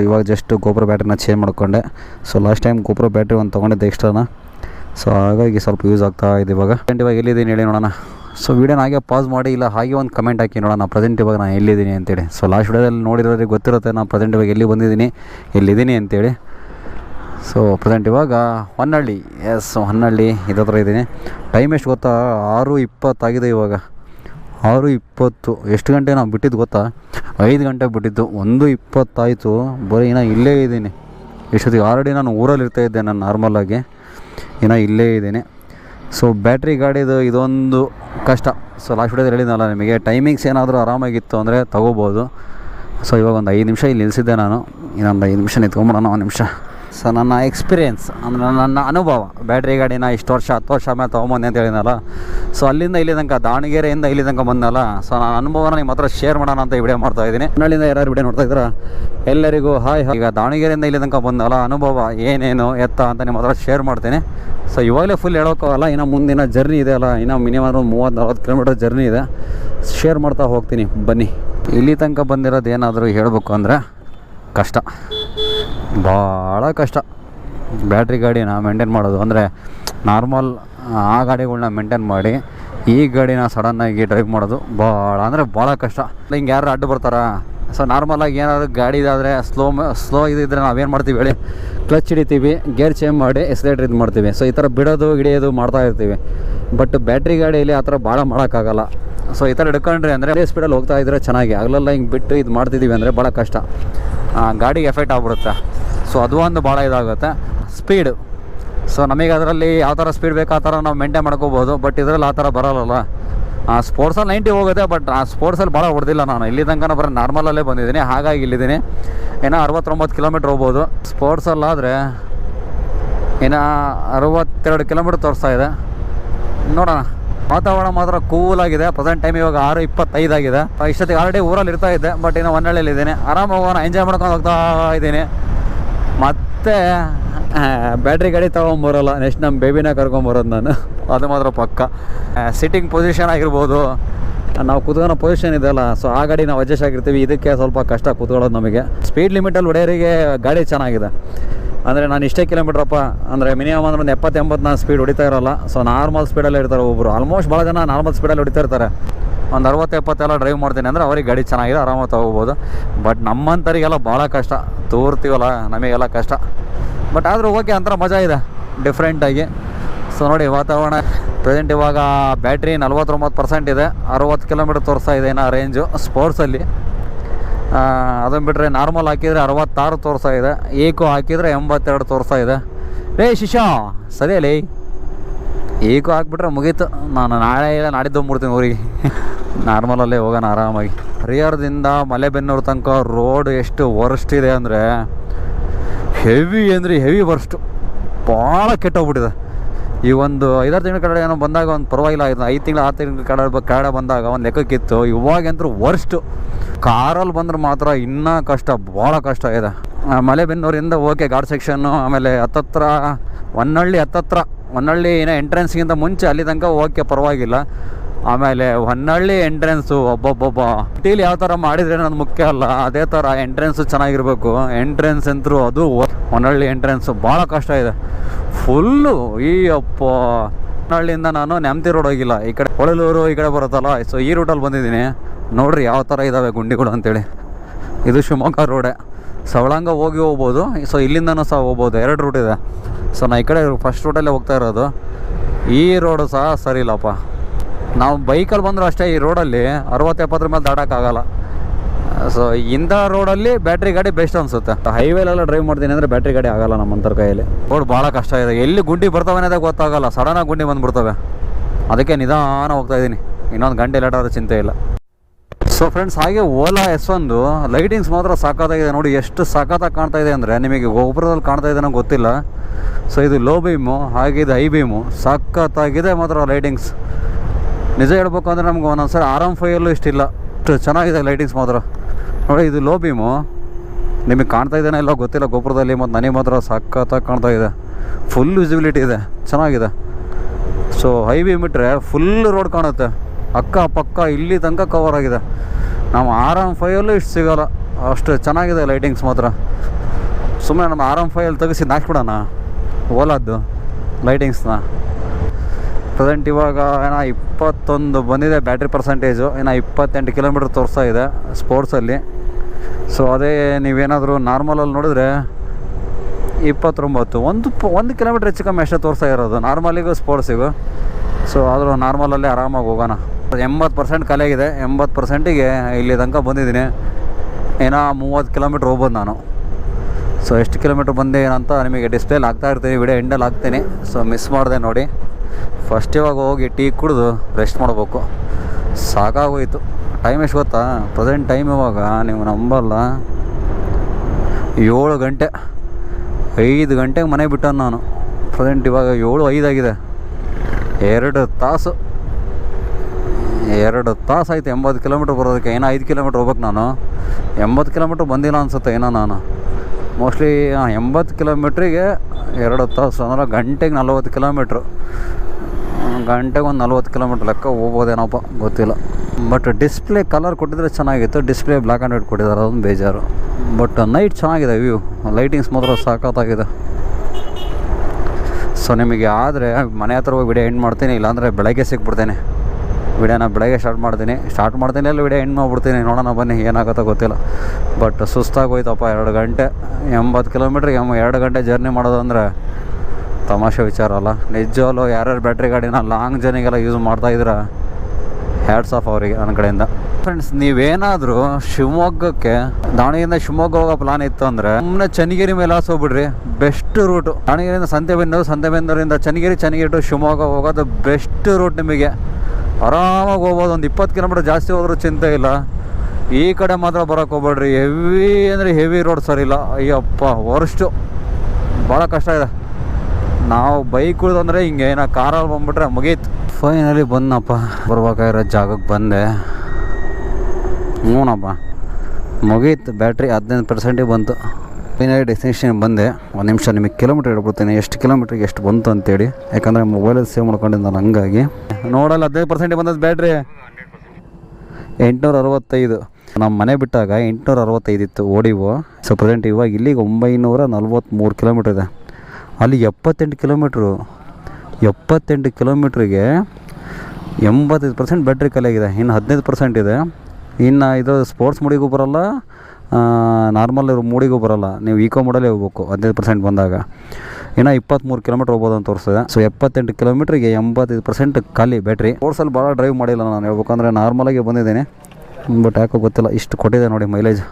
ಇವಾಗ ಜಸ್ಟ್ ಗೋಪುರ ಬ್ಯಾಟ್ರಿನ ಚೇಂಜ್ ಮಾಡ್ಕೊಂಡೆ. ಸೊ ಲಾಸ್ಟ್ ಟೈಮ್ ಗೋಬ್ರ ಬ್ಯಾಟ್ರಿ ಒಂದು ತೊಗೊಂಡಿದ್ದೆ ಎಕ್ಸ್ಟ್ರಾನ ಸೊ ಹಾಗಾಗಿ ಸ್ವಲ್ಪ ಯೂಸ್ ಆಗ್ತಾ ಇದೆ ಇವಾಗ. ಪ್ರೆಸೆಂಟ್ ಇವಾಗ ಎಲ್ಲಿದ್ದೀನಿ ಹೇಳಿ ನೋಡೋಣ. ಸೊ ವೀಡಿಯೋನ ಹಾಗೆ ಪಾಸ್ ಮಾಡಿ, ಇಲ್ಲ ಹಾಗೆ ಒಂದು ಕಮೆಂಟ್ ಹಾಕಿ ನೋಡೋಣ. ಪ್ರೆಸೆಂಟ್ ಇವಾಗ ನಾನು ಎಲ್ಲಿದ್ದೀನಿ ಅಂತೇಳಿ. ಸೊ ಲಾಸ್ಟ್ ವೀಡಿಯೋದಲ್ಲಿ ನೋಡಿರೋರಿಗೆ ಗೊತ್ತಿರುತ್ತೆ ನಾನು ಪ್ರೆಸೆಂಟ್ ಇವಾಗ ಎಲ್ಲಿ ಬಂದಿದ್ದೀನಿ, ಎಲ್ಲಿದ್ದೀನಿ ಅಂತೇಳಿ. ಸೊ ಪ್ರೆಸೆಂಟ್ ಇವಾಗ ಹೊನ್ನಳ್ಳಿ ಎಸ್ ಹೊನ್ನಳ್ಳಿ ಇದ್ರ ಇದ್ದೀನಿ. ಟೈಮ್ ಎಷ್ಟು ಗೊತ್ತಾ? ಆರು ಇಪ್ಪತ್ತಾಗಿದೆ ಇವಾಗ. ಆರು ಇಪ್ಪತ್ತು. ಎಷ್ಟು ಗಂಟೆ ನಾವು ಬಿಟ್ಟಿದ್ದು ಗೊತ್ತಾ? ಐದು ಗಂಟೆಗೆ ಬಿಟ್ಟಿದ್ದು. ಒಂದು ಇಪ್ಪತ್ತಾಯಿತು. ಬರೀ ಇನ್ನೂ ಇಲ್ಲೇ ಇದ್ದೀನಿ. ಎಷ್ಟೊತ್ತಿಗೆ ಆಲ್ರೆಡಿ ನಾನು ಊರಲ್ಲಿ ಇರ್ತಾ ಇದ್ದೆ ನಾನು ನಾರ್ಮಲಾಗಿ ಇನ್ನೂ ಇಲ್ಲೇ ಇದ್ದೀನಿ. ಸೊ ಬ್ಯಾಟ್ರಿ ಗಾಡಿದು ಇದೊಂದು ಕಷ್ಟ. ಸೊ ಲಾಸ್ಟ್ ವಿಡಿಯೋದಲ್ಲಿ ಹೇಳಿದ್ನಲ್ಲ ನಿಮಗೆ ಟೈಮಿಂಗ್ಸ್ ಏನಾದರೂ ಆರಾಮಾಗಿತ್ತು ಅಂದರೆ ತೊಗೋಬೋದು. ಸೊ ಇವಾಗ ಒಂದು ಐದು ನಿಮಿಷ ಇಲ್ಲಿ ನಿಲ್ಲಿಸಿದ್ದೆ ನಾನು. ಇನ್ನೊಂದು ಐದು ನಿಮಿಷ ನಿಂತ್ಕೊಂಬಿಡೋಣ, ಒಂದು ನಿಮಿಷ. ಸೊ ನನ್ನ ಎಕ್ಸ್ಪೀರಿಯೆನ್ಸ್ ಅಂದರೆ ನನ್ನ ಅನುಭವ. ಬ್ಯಾಟ್ರಿ ಗಾಡಿನ ಇಷ್ಟು ವರ್ಷ, ಹತ್ತು ವರ್ಷ ಮೇಲೆ ತೊಗೊಂಬಂದೆ ಅಂತ ಹೇಳಿದ್ನಲ್ಲ. ಸೊ ಅಲ್ಲಿಂದ ಇಲ್ಲಿ ತನಕ ದಾವಣಗೆರೆಯಿಂದ ಇಲ್ಲಿ ತನಕ ಬಂದಲ್ಲ ಸೊ ನನ್ನ ಅನುಭವನ ನಿಮ್ಮ ಹತ್ರ ಶೇರ್ ಮಾಡೋಣ ಅಂತ ವಿಡಿಯೋ ಮಾಡ್ತಾ ಇದ್ದೀನಿ. ನಳ್ಳಿಂದ ಯಾರು ವಿಡಿಯೋ ನೋಡ್ತಾ ಇದ್ದೀರಾ? ಎಲ್ಲರಿಗೂ ಹಾಯ್ ಈಗ ದಾವಣಗೆರೆಯಿಂದ ಇಲ್ಲಿ ತನಕ ಬಂದಲ್ಲ ಅನುಭವ ಏನೇನು ಎತ್ತ ಅಂತ ನಿಮ್ಮ ಹತ್ರ ಶೇರ್ ಮಾಡ್ತೀನಿ. ಸೊ ಇವಾಗಲೇ ಫುಲ್ ಹೇಳೋಕ್ಕಾಗಲ್ಲ ಇನ್ನು ಮುಂದಿನ ಜರ್ನಿ ಇದೆ ಅಲ್ಲ, ಇನ್ನು ಮಿನಿಮಮ್ ಮೂವತ್ತು ನಲ್ವತ್ತು ಕಿಲೋಮೀಟರ್ ಜರ್ನಿ ಇದೆ. ಶೇರ್ ಮಾಡ್ತಾ ಹೋಗ್ತೀನಿ, ಬನ್ನಿ. ಇಲ್ಲಿ ತನಕ ಬಂದಿರೋದು ಏನಾದರೂ ಹೇಳಬೇಕು ಅಂದರೆ ಕಷ್ಟ. ಭಾಳ ಕಷ್ಟ. ಬ್ಯಾಟ್ರಿ ಗಾಡಿನ ಮೇಂಟೈನ್ ಮಾಡೋದು ಅಂದರೆ ನಾರ್ಮಲ್ ಆ ಗಾಡಿಗಳನ್ನ ಮೇಂಟೈನ್ ಮಾಡಿ ಈ ಗಾಡಿನ ಸಡನ್ನಾಗಿ ಡ್ರೈವ್ ಮಾಡೋದು ಭಾಳ ಅಂದರೆ ಭಾಳ ಕಷ್ಟ. ಹಿಂಗೆ ಯಾರು ಅಡ್ಡು ಬರ್ತಾರಾ? ಸೊ ನಾರ್ಮಲಾಗಿ ಏನಾದರೂ ಗಾಡಿ ಇದಾದರೆ ಸ್ಲೋ ಸ್ಲೋ ಇದ್ದಿದ್ರೆ ನಾವೇನು ಮಾಡ್ತೀವಿ ಹೇಳಿ ಕ್ಲಚ್ ಹಿಡಿತೀವಿ ಗೇರ್ ಚೇಂಜ್ ಮಾಡಿ ಎಸ್ಲೇಟ್ರ್ ಇದು ಮಾಡ್ತೀವಿ. ಸೊ ಈ ಥರ ಬಿಡೋದು, ಹಿಡಿಯೋದು ಮಾಡ್ತಾ ಇರ್ತೀವಿ. ಬಟ್ ಬ್ಯಾಟ್ರಿ ಗಾಡಿಯಲ್ಲಿ ಆ ಥರ ಭಾಳ ಮಾಡೋಕ್ಕಾಗಲ್ಲ. ಸೊ ಈ ಥರ ಹಿಡ್ಕೊಂಡ್ರಿ ಅಂದರೆ ಅದೇ ಸ್ಪೀಡಲ್ಲಿ ಹೋಗ್ತಾ ಇದ್ರೆ ಚೆನ್ನಾಗಿ. ಆಗಲೆಲ್ಲ ಹಿಂಗೆ ಬಿಟ್ಟು ಇದು ಮಾಡ್ತಿದ್ದೀವಿ ಅಂದರೆ ಭಾಳ ಕಷ್ಟ. ಗಾಡಿಗೆ ಎಫೆಕ್ಟ್ ಆಗ್ಬಿಡುತ್ತೆ. ಸೊ ಅದು ಒಂದು ಭಾಳ ಇದಾಗುತ್ತೆ. ಸ್ಪೀಡು ಸೊ ನಮಗೆ ಅದರಲ್ಲಿ ಯಾವ ಥರ ಸ್ಪೀಡ್ ಬೇಕು ಆ ಥರ ನಾವು ಮೇಂಟೈನ್ ಮಾಡ್ಕೋಬೋದು ಬಟ್ ಇದರಲ್ಲಿ ಆ ಥರ ಬರಲ್ಲಲ್ಲ. ಆ ಸ್ಪೋರ್ಟ್ಸಲ್ಲಿ ನೈಂಟಿ ಹೋಗುತ್ತೆ ಬಟ್ ಆ ಸ್ಪೋರ್ಟ್ಸಲ್ಲಿ ಭಾಳ ಹೊಡೆದಿಲ್ಲ ನಾನು. ಇಲ್ಲಿ ತನಕ ಬರೀ ನಾರ್ಮಲಲ್ಲೇ ಬಂದಿದ್ದೀನಿ, ಹಾಗಾಗಿ ಇಲ್ಲಿದ್ದೀನಿ. ಏನೋ ಅರವತ್ತೊಂಬತ್ತು ಕಿಲೋಮೀಟ್ರ್ ಹೋಗ್ಬೋದು. ಸ್ಪೋರ್ಟ್ಸಲ್ಲಾದರೆ ಇನ್ನು ಅರವತ್ತೆರಡು ಕಿಲೋಮೀಟ್ರ್ ತೋರಿಸ್ತಾ ಇದೆ. ನೋಡೋಣ. ವಾತಾವರಣ ಮಾತ್ರ ಕೂಲಾಗಿದೆ ಪ್ರೆಸೆಂಟ್ ಟೈಮ್ ಇವಾಗ ಆರು ಇಪ್ಪತ್ತೈದಾಗಿದೆ ಇಷ್ಟೊತ್ತಿಗೆ ಆಲ್ರೆಡಿ ಊರಲ್ಲಿ ಇರ್ತಾ ಇದ್ದೆ ಬಟ್ ಇನ್ನು ಹೊನ್ನಳ್ಳಿಯಲ್ಲಿ ಇದ್ದೀನಿ. ಆರಾಮಾಗಿ ಹೋಗೋಣ ಎಂಜಾಯ್ ಮಾಡ್ಕೊಂಡು ಹೋಗ್ತಾ ಇದ್ದೀನಿ. ಮತ್ತೆ ಬ್ಯಾಟ್ರಿ ಗಾಡಿ ತೊಗೊಂಬರಲ್ಲ ನೆಕ್ಸ್ಟ್ ನಮ್ಮ ಬೇಬಿನ ಕರ್ಕೊಂಬರೋದು ನಾನು. ಅದು ಮಾತ್ರ ಪಕ್ಕ. ಸಿಟ್ಟಿಂಗ್ ಪೊಸಿಷನ್ ಆಗಿರ್ಬೋದು. ನಾವು ಕುತ್ಕೊಳ್ಳೋ ಪೊಸಿಷನ್ ಇದೆಯಲ್ಲ ಸೊ ಆ ಗಾಡಿ ನಾವು ಅಡ್ಜಸ್ಟ್ ಆಗಿರ್ತೀವಿ. ಇದಕ್ಕೆ ಸ್ವಲ್ಪ ಕಷ್ಟ ಕೂತ್ಕೊಳ್ಳೋದು ನಮಗೆ. ಸ್ಪೀಡ್ ಲಿಮಿಟಲ್ಲಿ ಹೊಡೆಯೋರಿಗೆ ಗಾಡಿ ಚೆನ್ನಾಗಿದೆ. ಅಂದರೆ ನಾನು ಇಷ್ಟೇ ಕಿಲೋಮೀಟ್ರಪ್ಪ, ಅಂದರೆ ಮಿನಿಮಮ್ ಅಂದ್ರೆ ಒಂದು ಎಪ್ಪತ್ತು ಎಂಬತ್ತು ನಾನು ಸ್ಪೀಡ್ ಹೊಡಿತಾ ಇರೋಲ್ಲ. ಸೊ ನಾರ್ಮಲ್ ಸ್ಪೀಡಲ್ಲಿ ಇರ್ತಾರೆ ಒಬ್ಬರು ಆಲ್ಮೋಸ್ಟ್ ಭಾಳ ಜನ ನಾರ್ಮಲ್ ಸ್ಪೀಡಲ್ಲಿ ಹೊಡಿತಾ ಇರ್ತಾರೆ. ಒಂದು ಅರವತ್ತು, ಎಪ್ಪತ್ತೆಲ್ಲ ಡ್ರೈವ್ ಮಾಡ್ತೀನಿ ಅಂದರೆ ಅವ್ರಿಗೆ ಗಾಡಿ ಚೆನ್ನಾಗಿದೆ, ಆರಾಮಾಗಿ ತೊಗೋಬೋದು. ಬಟ್ ನಮ್ಮಂಥರಿಗೆಲ್ಲ ಭಾಳ ಕಷ್ಟ. ತೋರ್ತೀವಲ್ಲ, ನಮಗೆಲ್ಲ ಕಷ್ಟ. ಬಟ್ ಆದರೂ ಓಕೆ ಒಂಥರ ಮಜಾ ಇದೆ. ಡಿಫ್ರೆಂಟಾಗಿ ಸೊ ನೋಡಿ, ವಾತಾವರಣ ಪ್ರೆಸೆಂಟ್ ಇವಾಗ ಬ್ಯಾಟ್ರಿ ನಲ್ವತ್ತೊಂಬತ್ತು ಪರ್ಸೆಂಟ್ ಇದೆ. ಅರುವತ್ತು ಕಿಲೋಮೀಟ್ರ್ ತೋರಿಸ್ತಾ ಇದೆ ಏನೋ ರೇಂಜು ಸ್ಪೋರ್ಟ್ಸಲ್ಲಿ ಅದನ್ನು ಬಿಟ್ಟರೆ ನಾರ್ಮಲ್ ಹಾಕಿದರೆ ಅರವತ್ತಾರು ತೋರಿಸ್ತಾ ಇದೆ. ಏಕೋ ಹಾಕಿದರೆ ಎಂಬತ್ತೆರಡು ತೋರಿಸ್ತಾ ಇದೆ. ರೇ ಶಿಶಾ ಸರಿಯಲ್ಲೇ ಏಕೋ ಹಾಕ್ಬಿಟ್ರೆ ಮುಗೀತು. ನಾನು ನಾಳೆ ಇಲ್ಲ ನಾಡಿದ್ದು ಮುಡ್ತೀನಿ ಊರಿಗೆ. ನಾರ್ಮಲಲ್ಲೇ ಹೋಗೋಣ ಆರಾಮಾಗಿ. ಹರಿಹರದಿಂದ ಮಲೆಬೆನ್ನೂರು ತನಕ ರೋಡ್ ಎಷ್ಟು ವರ್ಸ್ಟ್ ಇದೆ ಅಂದರೆ ಹೆವಿ ಅಂದರೆ ಹೆವಿ ವರ್ಸ್ಟು ಭಾಳ ಕೆಟ್ಟೋಗ್ಬಿಟ್ಟಿದೆ. ಈ ಒಂದು ಐದಾರು ತಿಂಗಳ ಕಡೆ ಏನೋ ಬಂದಾಗ ಒಂದು ಪರವಾಗಿಲ್ಲ ಇದು ಐದು ತಿಂಗಳು, ಆರು ತಿಂಗಳ ಕನ್ನಡ ಕಡೆ ಬಂದಾಗ ಒಂದು ಲೆಕ್ಕಕ್ಕಿತ್ತು. ಇವಾಗಂತೂ ವರ್ಸ್ಟ್ ಕಾರಲ್ಲಿ ಬಂದ್ರೆ ಮಾತ್ರ ಇನ್ನೂ ಕಷ್ಟ ಭಾಳ ಕಷ್ಟ ಇದೆ. ಮಲೆ ಬೆನ್ನೂರಿಂದ ಓಕೆ ಘಾಟ್ ಸೆಕ್ಷನ್ನು, ಆಮೇಲೆ ಹತ್ತತ್ರ, ಹೊನ್ನಳ್ಳಿ ಹತ್ತತ್ರ, ಹೊನ್ನಳ್ಳಿ ಏನೋ ಎಂಟ್ರೆನ್ಸ್ಗಿಂತ ಮುಂಚೆ, ಅಲ್ಲಿ ತನಕ ಓಕೆ ಪರವಾಗಿಲ್ಲ. ಆಮೇಲೆ ಹೊನ್ನಳ್ಳಿ ಎಂಟ್ರೆನ್ಸು, ಒಬ್ಬೊಬ್ಬೊಬ್ಬ ಸಿಟೀಲಿ ಯಾವ ಥರ ಮಾಡಿದ್ರೆ ನಾನು ಮುಖ್ಯ ಅಲ್ಲ. ಅದೇ ಥರ ಎಂಟ್ರೆನ್ಸು ಚೆನ್ನಾಗಿರಬೇಕು. ಎಂಟ್ರೆನ್ಸ್ ಅಂತರೂ ಅದು ಹೊನ್ನಳ್ಳಿ ಎಂಟ್ರೆನ್ಸು ಭಾಳ ಕಷ್ಟ ಇದೆ. ಫುಲ್ಲು ಈ ಅಪ್ಪ, ಹೊನ್ನಳ್ಳಿಯಿಂದ ನಾನು ನೆಮ್ತಿ ರೋಡ್ ಹೋಗಿಲ್ಲ. ಈ ಕಡೆ ಹೊಳಲೂರು ಈ ಕಡೆ ಬರುತ್ತಲ್ಲ ಸೊ ಈ ರೂಟಲ್ಲಿ ಬಂದಿದ್ದೀನಿ. ನೋಡ್ರಿ ಯಾವ ಥರ ಇದ್ದಾವೆ ಗುಂಡಿಗಳು ಅಂತೇಳಿ. ಇದು ಶಿವಮೊಗ್ಗ ರೋಡೆ ಸವಳಂಗ ಹೋಗಿ ಹೋಗ್ಬೋದು. ಸೊ ಇಲ್ಲಿಂದನೂ ಸಹ ಹೋಗ್ಬೋದು. ಎರಡು ರೂಟ್ ಇದೆ. ಸೊ ನಾ ಈ ಕಡೆ ಫಸ್ಟ್ ರೂಟಲ್ಲೇ ಹೋಗ್ತಾ ಇರೋದು. ಈ ರೋಡು ಸಹ ಸರಿ ಇಲ್ಲಪ್ಪ. ನಾವು ಬೈಕಲ್ಲಿ ಬಂದರೂ ಅಷ್ಟೇ ಈ ರೋಡಲ್ಲಿ ಅರವತ್ತು ಎಪ್ಪತ್ತರ ಮೇಲೆ ದಾಟೋಕ್ಕಾಗಲ್ಲ. ಸೊ ಇಂಥ ರೋಡಲ್ಲಿ ಬ್ಯಾಟ್ರಿ ಗಾಡಿ ಬೆಸ್ಟ್ ಅನಿಸುತ್ತೆ. ಹೈವೇಲೆಲ್ಲ ಡ್ರೈವ್ ಮಾಡ್ತೀನಿ ಅಂದರೆ ಬ್ಯಾಟ್ರಿ ಗಾಡಿ ಆಗಲ್ಲ ನಮ್ಮಂತರ ಕೈಯಲ್ಲಿ. ರೋಡ್ ಭಾಳ ಕಷ್ಟ ಇದೆ. ಎಲ್ಲಿ ಗುಂಡಿ ಬರ್ತವೆ ಅನ್ನೋದೇ ಗೊತ್ತಾಗಲ್ಲ. ಸಡನ್ನಾಗಿ ಗುಂಡಿ ಬಂದುಬಿಡ್ತವೆ. ಅದಕ್ಕೆ ನಿಧಾನ ಹೋಗ್ತಾ ಇದ್ದೀನಿ. ಇನ್ನೊಂದು ಗಂಟೆ ಲೇಟ್ ಆದರೂ ಚಿಂತೆ ಇಲ್ಲ. ಸೊ ಫ್ರೆಂಡ್ಸ್ ಹಾಗೆ ಓಲಾ ಎಸ್ ಒಂದು ಲೈಟಿಂಗ್ಸ್ ಮಾತ್ರ ಸಾಕಾಗಿದೆ ನೋಡಿ. ಎಷ್ಟು ಸಖತ್ತಾಗಿ ಕಾಣ್ತಾ ಇದೆ ಅಂದರೆ ನಿಮಗೆ ಗೊಬ್ಬರದಲ್ಲಿ ಕಾಣ್ತಾ ಇದೆ ನಂಗೆ ಗೊತ್ತಿಲ್ಲ. ಸೊ ಇದು ಲೋ ಬೀಮು ಹಾಗೆ ಇದು ಹೈ ಬೀಮು ಸಖತ್ತಾಗಿದೆ ಮಾತ್ರ ಲೈಟಿಂಗ್ಸ್ ನಿಜ ಹೇಳ್ಬೇಕು ಅಂದರೆ ನಮ್ಗೆ ಒಂದೊಂದ್ಸರಿ ಆರಾಮ್ ಫೈಯಲ್ಲೂ ಇಷ್ಟಿಲ್ಲ. ಅಷ್ಟು ಚೆನ್ನಾಗಿದೆ ಲೈಟಿಂಗ್ಸ್ ಮಾತ್ರ. ನೋಡಿ, ಇದು ಲೋ ಬೀಮು ನಿಮಗೆ ಕಾಣ್ತಾ ಇದ್ದೇನೆ ಇಲ್ಲ ಗೊತ್ತಿಲ್ಲ, ಗೋಪುರದಲ್ಲಿ ಮತ್ತು ನನಗೆ ಮಾತ್ರ ಸಖತ್ತಾಗಿ ಕಾಣ್ತಾ ಇದೆ. ಫುಲ್ ವಿಸಿಬಿಲಿಟಿ ಇದೆ. ಚೆನ್ನಾಗಿದೆ. ಸೊ ಹೈ ಬೀಮ್ ಬಿಟ್ಟರೆ ಫುಲ್ ರೋಡ್ ಕಾಣುತ್ತೆ. ಅಕ್ಕ ಪಕ್ಕ ಇಲ್ಲಿ ತನಕ ಕವರ್ ಆಗಿದೆ. ನಾವು ಆರಾಮ್ ಫೈಯಲ್ಲೂ ಇಷ್ಟು ಸಿಗೋಲ್ಲ. ಅಷ್ಟು ಚೆನ್ನಾಗಿದೆ ಲೈಟಿಂಗ್ಸ್ ಮಾತ್ರ. ಸುಮ್ಮನೆ ನಮ್ಮ ಆರಾಮ್ ಫೈಯಲ್ಲಿ ತೆಗೆಸಿ ಹಾಕ್ಬಿಡೋಣ ಓಲಾದ್ದು ಲೈಟಿಂಗ್ಸ್ನ ಪ್ರೆಸೆಂಟ್ ಇವಾಗ, ಏನೋ ಇಪ್ಪತ್ತೊಂದು ಬಂದಿದೆ ಬ್ಯಾಟ್ರಿ ಪರ್ಸೆಂಟೇಜು ಏನೋ ಇಪ್ಪತ್ತೆಂಟು ಕಿಲೋಮೀಟ್ರ್ ತೋರಿಸ್ತಾ ಇದೆ ಸ್ಪೋರ್ಟ್ಸಲ್ಲಿ ಸೊ ಅದೇ ನೀವೇನಾದರೂ ನಾರ್ಮಲಲ್ಲಿ ನೋಡಿದ್ರೆ ಇಪ್ಪತ್ತೊಂಬತ್ತು, ಒಂದು ಒಂದು ಕಿಲೋಮೀಟ್ರ್ ಹೆಚ್ಚು ಕಮ್ಮಿ ಅಷ್ಟೇ ತೋರಿಸ್ತಾ ಇರೋದು. ನಾರ್ಮಲಿಗೂ ಸ್ಪೋರ್ಟ್ಸಿಗೂ ಸೊ ಆದರೂ ನಾರ್ಮಲಲ್ಲಿ ಆರಾಮಾಗಿ ಹೋಗೋಣ. ಎಂಬತ್ತು ಪರ್ಸೆಂಟ್ ಕಲೆಗಿದೆ ಎಂಬತ್ತು ಪರ್ಸೆಂಟಿಗೆ ಇಲ್ಲಿ ತನಕ ಬಂದಿದ್ದೀನಿ. ಏನೋ ಮೂವತ್ತು ಕಿಲೋಮೀಟ್ರ್ ಹೋಗ್ಬೋದು ನಾನು. ಸೊ ಎಷ್ಟು ಕಿಲೋಮೀಟ್ರ್ ಬಂದೆ ನಿಮಗೆ ಡಿಸ್ಪ್ಲೇಲಿ ಆಗ್ತಾ ಇರ್ತೀನಿ. ವಿಡಿಯೋ ಎಂಡಲ್ಲಿ ಹಾಕ್ತೀನಿ ಸೊ ಮಿಸ್ ಮಾಡಿದೆ ನೋಡಿ. ಫಸ್ಟ್ ಇವಾಗ ಹೋಗಿ ಟೀ ಕುಡಿದು ರೆಸ್ಟ್ ಮಾಡಬೇಕು. ಸಾಕಾಗೋಯಿತು. ಟೈಮ್ ಎಷ್ಟು ಗೊತ್ತಾ? ಪ್ರೆಸೆಂಟ್ ಟೈಮ್ ಇವಾಗ ನೀವು ನಂಬಲ್ಲ. ಏಳು ಗಂಟೆ. ಐದು ಗಂಟೆಗೆ ಮನೆ ಬಿಟ್ಟನು ನಾನು. ಪ್ರೆಸೆಂಟ್ ಇವಾಗ ಏಳು ಐದಾಗಿದೆ ಎರಡು ತಾಸು. ಎರಡು ತಾಸು ಆಯ್ತು. ಎಂಬತ್ತು ಕಿಲೋಮೀಟ್ರ್ ಬರೋದಕ್ಕೆ. ಏನೋ ಐದು ಕಿಲೋಮೀಟ್ರ್ ಹೋಗ್ಬೇಕು ನಾನು. ಎಂಬತ್ತು ಕಿಲೋಮೀಟ್ರ್ ಬಂದಿಲ್ಲ ಅನ್ಸುತ್ತೆ ಏನೋ ನಾನು. ಮೋಸ್ಟ್ಲಿ ಎಂಬತ್ತು ಕಿಲೋಮೀಟ್ರಿಗೆ ಎರಡು ತಾಸು. ಅಂದ್ರೆ ಗಂಟೆಗೆ ನಲ್ವತ್ತು ಕಿಲೋಮೀಟ್ರು. ಗಂಟೆಗೆ ಒಂದು ನಲ್ವತ್ತು ಕಿಲೋಮೀಟ್ರ್ ಲೆಕ್ಕ ಹೋಗ್ಬೋದೇನಪ್ಪ ಗೊತ್ತಿಲ್ಲ. ಬಟ್ ಡಿಸ್ಪ್ಲೇ ಕಲರ್ ಕೊಟ್ಟಿದ್ರೆ ಚೆನ್ನಾಗಿತ್ತು ಡಿಸ್ಪ್ಲೇ ಬ್ಲ್ಯಾಕ್ ಆ್ಯಂಡ್ ವೈಟ್ ಕೊಟ್ಟಿದ್ದಾರೆ, ಅದೊಂದು ಬೇಜಾರು. ಬಟ್ ನೈಟ್ ಚೆನ್ನಾಗಿದೆ ವ್ಯೂ ಲೈಟಿಂಗ್ಸ್ ಮಾತ್ರ ಸಾಕತ್ತಾಗಿದೆ ಸೊ ನಿಮಗೆ ಆದರೆ ಮನೆ ಹತ್ರ ಹೋಗಿ ವಿಡಿಯೋ ಎಂಡ್ ಮಾಡ್ತೀನಿ, ಇಲ್ಲಾಂದರೆ ಬೆಳಗ್ಗೆ ಸಿಕ್ಬಿಡ್ತೀನಿ. ವಿಡಿಯೋನ ಬೆಳಗ್ಗೆ ಸ್ಟಾರ್ಟ್ ಮಾಡ್ತೀನಿ ಸ್ಟಾರ್ಟ್ ಮಾಡ್ತೀನಿ ಅಲ್ಲಿ ವಿಡಿಯೋ ಎಂಡ್ ಮಾಡಿಬಿಡ್ತೀನಿ, ನೋಡೋಣ ಬನ್ನಿ, ಏನಾಗುತ್ತೋ ಗೊತ್ತಿಲ್ಲ. ಬಟ್ ಸುಸ್ತಾಗೋಯ್ತಪ್ಪ, ಎರಡು ಗಂಟೆ ಎಂಬತ್ತು ಕಿಲೋಮೀಟ್ರಿಗೆ ಎರಡು ಗಂಟೆ ಜರ್ನಿ ಮಾಡೋದಂದ್ರೆ ತಮಾಷೆ ವಿಚಾರ ಅಲ್ಲ. ನಿಜವಲ್ಲೂ ಯಾರ್ಯಾರು ಬ್ಯಾಟ್ರಿ ಗಾಡಿನ ಲಾಂಗ್ ಜರ್ನಿಗೆಲ್ಲ ಯೂಸ್ ಮಾಡ್ತಾ ಇದ್ರ ಹ್ಯಾಡ್ಸ್ ಆಫ್ ಅವರಿಗೆ ನನ್ನ ಕಡೆಯಿಂದ. ಫ್ರೆಂಡ್ಸ್ ನೀವೇನಾದರೂ ಶಿವಮೊಗ್ಗಕ್ಕೆ, ದಾವಣಗೆರೆಯಿಂದ ಶಿವಮೊಗ್ಗ ಹೋಗೋ ಪ್ಲಾನ್ ಇತ್ತು ಅಂದರೆ ಸುಮ್ಮನೆ ಚನ್ನಗಿರಿ ಮೇಲೆ ಹೋಗ್ಬಿಡ್ರಿ. ಬೆಸ್ಟ್ ರೂಟು ದಾವಣಗೆರೆಯಿಂದ ಸಂತೆಬೆನ್ನೂರು, ಸಂತೆಬೆನ್ನೂರಿಂದ ಚನ್ನಗಿರಿ ಚನ್ನಗಿರಿ ಟು ಶಿವಮೊಗ್ಗ ಹೋಗೋದು ಬೆಸ್ಟ್ ರೂಟ್ ನಿಮಗೆ. ಆರಾಮಾಗಿ ಹೋಗ್ಬೋದು. ಒಂದು ಇಪ್ಪತ್ತು ಕಿಲೋಮೀಟರ್ ಜಾಸ್ತಿ ಹೋದ್ರೂ ಚಿಂತೆ ಇಲ್ಲ. ಈ ಕಡೆ ಮಾತ್ರ ಬರೋಕ್ಕೆ ಹೋಗ್ಬೇಡ್ರಿ. ಹೆವಿ ಅಂದರೆ ಹೆವಿ ರೋಡ್ ಸರಿ ಇಲ್ಲ. ಅಯ್ಯಪ್ಪ ವರ್ಸ್ಟು ಭಾಳ ಕಷ್ಟ ಇದೆ. ನಾವು ಬೈಕ್ ಉಳಿದಂದ್ರೆ ಹಿಂಗೆ ಏನೋ ಕಾರಲ್ಲಿ ಬಂದ್ಬಿಟ್ರೆ ಮುಗೀತು. ಫೈನಲಿ ಬಂದನಪ್ಪ. ಬರ್ಬೇಕಾಗಿರೋ ಜಾಗಕ್ಕೆ ಬಂದೆ. ಹ್ಞೂನಪ್ಪ. ಮುಗೀತು. ಬ್ಯಾಟ್ರಿ ಹದಿನೈದು ಪರ್ಸೆಂಟಿಗೆ ಬಂತು. ಫೈನಲಿ ಡೆಸ್ಟಿನೇಷನ್ ಬಂದೆ. ಒಂದು ನಿಮಿಷ ನಿಮಗೆ ಕಿಲೋಮೀಟ್ರ್ ಹೇಳ್ಬಿಡ್ತೀನಿ. ಎಷ್ಟು ಕಿಲೋಮೀಟ್ರಿಗೆ ಎಷ್ಟು ಬಂತು ಅಂತೇಳಿ. ಯಾಕಂದರೆ ಮೊಬೈಲಲ್ಲಿ ಸೇವ್ ಮಾಡ್ಕೊಂಡಿದ್ದ ನಾನು ಹಂಗಾಗಿ. ನೋಡಲ್ಲ ಹದಿನೈದು ಪರ್ಸೆಂಟಿಗೆ ಬಂದದ್ದು ಬ್ಯಾಟ್ರಿ ಎಂಟುನೂರ ಅರವತ್ತೈದು ನಮ್ಮ ಮನೆ ಬಿಟ್ಟಾಗ ಎಂಟುನೂರ ಅರವತ್ತೈದು ಇತ್ತು ಓಡಿವು ಸೊ ಪ್ರೆಸೆಂಟ್ ಇವಾಗ ಇಲ್ಲಿಗೆ ಒಂಬೈನೂರ ನಲ್ವತ್ತ್ಮೂರು ಕಿಲೋಮೀಟ್ರ್ ಇದೆ. ಅಲ್ಲಿ ಎಪ್ಪತ್ತೆಂಟು ಕಿಲೋಮೀಟ್ರು, ಎಪ್ಪತ್ತೆಂಟು ಕಿಲೋಮೀಟ್ರಿಗೆ ಎಂಬತ್ತೈದು ಪರ್ಸೆಂಟ್ ಬ್ಯಾಟ್ರಿ ಖಾಲಿಯಾಗಿದೆ ಇನ್ನು ಹದಿನೈದು ಪರ್ಸೆಂಟ್ ಇದೆ. ಇನ್ನು ಇದು ಸ್ಪೋರ್ಟ್ಸ್ ಮೂಡಿಗೂ ಬರೋಲ್ಲ ನಾರ್ಮಲ್ ಮೂಡಿಗೂ ಬರೋಲ್ಲ. ನೀವು ಈಕೋ ಮೂಡಲ್ಲೇ ಹೋಗ್ಬೇಕು, ಹದಿನೈದು ಪರ್ಸೆಂಟ್ ಬಂದಾಗ. ಇನ್ನು ಇಪ್ಪತ್ತ್ಮೂರು ಕಿಲೋಮೀಟ್ರ್ ಹೋಗ್ಬೋದು ಅಂತ ತೋರಿಸ್ತದೆ. ಸೊ ಎಪ್ಪತ್ತೆಂಟು ಕಿಲೋಮೀಟ್ರಿಗೆ ಎಂಬತ್ತೈದು ಪರ್ಸೆಂಟ್ ಖಾಲಿ ಬ್ಯಾಟ್ರಿ ಸ್ಪೋರ್ಟ್ಸಲ್ಲಿ ಭಾಳ ಡ್ರೈವ್ ಮಾಡಿಲ್ಲ ನಾನು ಹೇಳ್ಬೇಕಂದ್ರೆ ನಾರ್ಮಲಾಗಿ ಬಂದಿದ್ದೀನಿ. ಬಟ್ ಯಾಕೋ ಗೊತ್ತಿಲ್ಲ, ಇಷ್ಟು ಕೊಟ್ಟಿದೆ ನೋಡಿ ಮೈಲೇಜ್